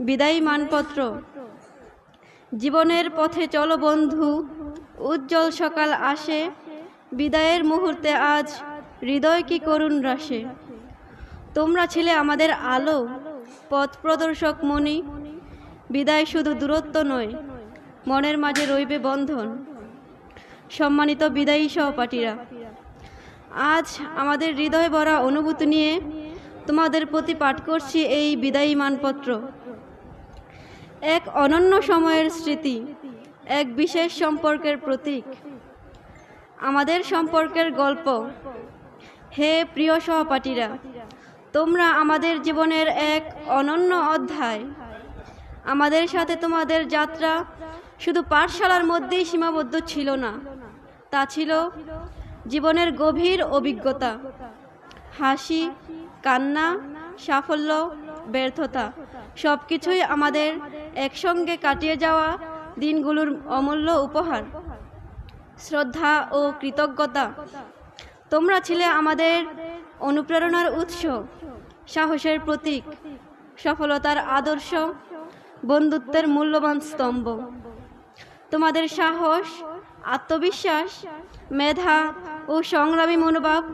বিদায়ী মানপত্র। জীবনের পথে চলো বন্ধু, উজ্জ্বল সকাল আসে, বিদায়ের মুহূর্তে আজ হৃদয় কি করুণ রাশে। তোমরা ছিলে আমাদের আলো, পথ প্রদর্শক মণি, বিদায় শুধু দূরত্ব নয়, মনের মাঝে রইবে বন্ধন। সম্মানিত বিদায়ী সহপাঠীরা, আজ আমাদের হৃদয় ভরা অনুভূতি নিয়ে তোমাদের প্রতি পাঠ করছি এই বিদায়ী মানপত্র। এক অনন্য সময়ের স্মৃতি, এক বিশেষ সম্পর্কের প্রতীক। আমাদের সম্পর্কের গল্প, হে প্রিয় সহপাঠীরা, তোমরা আমাদের জীবনের এক অনন্য অধ্যায়। আমাদের সাথে তোমাদের যাত্রা শুধু পাঠশালার মধ্যেই সীমাবদ্ধ ছিল না, তা ছিল জীবনের গভীর অভিজ্ঞতা, হাসি, কান্না, সাফল্য, ব্যর্থতা সব কিছুই আমাদের একসঙ্গে কাটিয়ে যাওয়া দিনগুলোর অমূল্য উপহার। শ্রদ্ধা ও কৃতজ্ঞতা। তোমরা ছিলে আমাদের অনুপ্রেরণার উৎস, সাহসের প্রতীক, সফলতার আদর্শ, বন্ধুত্বের মূল্যবান স্তম্ভ। তোমাদের সাহস, আত্মবিশ্বাস, মেধা ও সংগ্রামী মনোভাব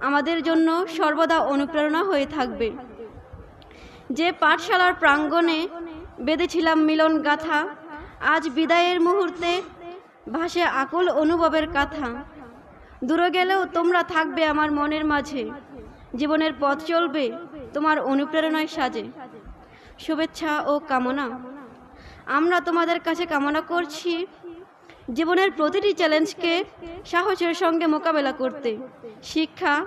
আমাদের জন্য সর্বদা অনুপ্রেরণা হয়ে থাকবে। যে পাঠশালার প্রাঙ্গণে বেঁধেছিলাম মিলন গাথা। আজ বিদায়ের মুহূর্তে ভাসে আকুল অনুভবের কথা। দূরে গেলেও তোমরা থাকবে আমার মনের মাঝে। জীবনের পথ চলবে তোমার অনুপ্রেরণায় সাজে। শুভেচ্ছা ও কামনা। আমরা তোমাদের কাছে কামনা করছি জীবনের প্রতিটি চ্যালেঞ্জকে সাহসের সঙ্গে মোকাবেলা করতে। শিক্ষা,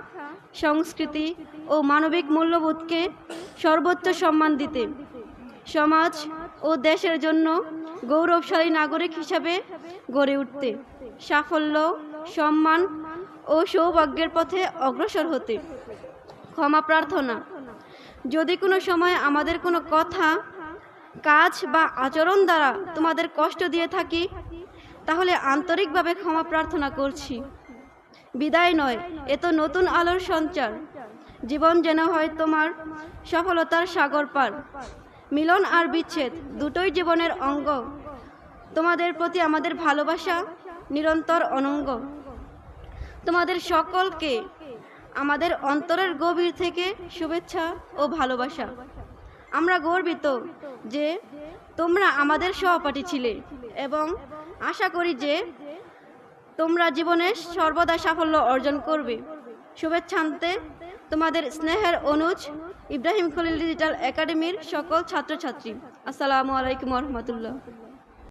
সংস্কৃতি ও মানবিক মূল্যবোধকে সর্বোচ্চ সম্মান দিতে। সমাজ ও দেশের জন্য গৌরবশালী নাগরিক হিসাবে গড়ে উঠতে, সাফল্য, সম্মান ও সৌভাগ্যের পথে অগ্রসর হতে। ক্ষমা প্রার্থনা। যদি কোনো সময় আমাদের কোনো কথা, কাজ বা আচরণ দ্বারা তোমাদের কষ্ট দিয়ে থাকি, তাহলে আন্তরিকভাবে ক্ষমা প্রার্থনা করছি। বিদায় নয়, এ তো নতুন আলোর সঞ্চার। জীবন যেন হয় তোমার সফলতার সাগর পার। মিলন আর বিচ্ছেদ দুটোই জীবনের অঙ্গ। তোমাদের প্রতি আমাদের ভালোবাসা নিরন্তর অনঙ্গ। তোমাদের সকলকে আমাদের অন্তরের গভীর থেকে শুভেচ্ছা ও ভালোবাসা। আমরা গর্বিত যে তোমরা আমাদের সহপাঠী ছিলে এবং আশা করি যে তোমরা জীবনে সর্বদা সাফল্য অর্জন করবে। শুভেচ্ছান্তে তোমাদের স্নেহের অনুজ ইব্রাহিম খলিল ডিজিটাল একাডেমির সকল ছাত্রছাত্রী আসসালামু আলাইকুম রহমতুল্লাহ।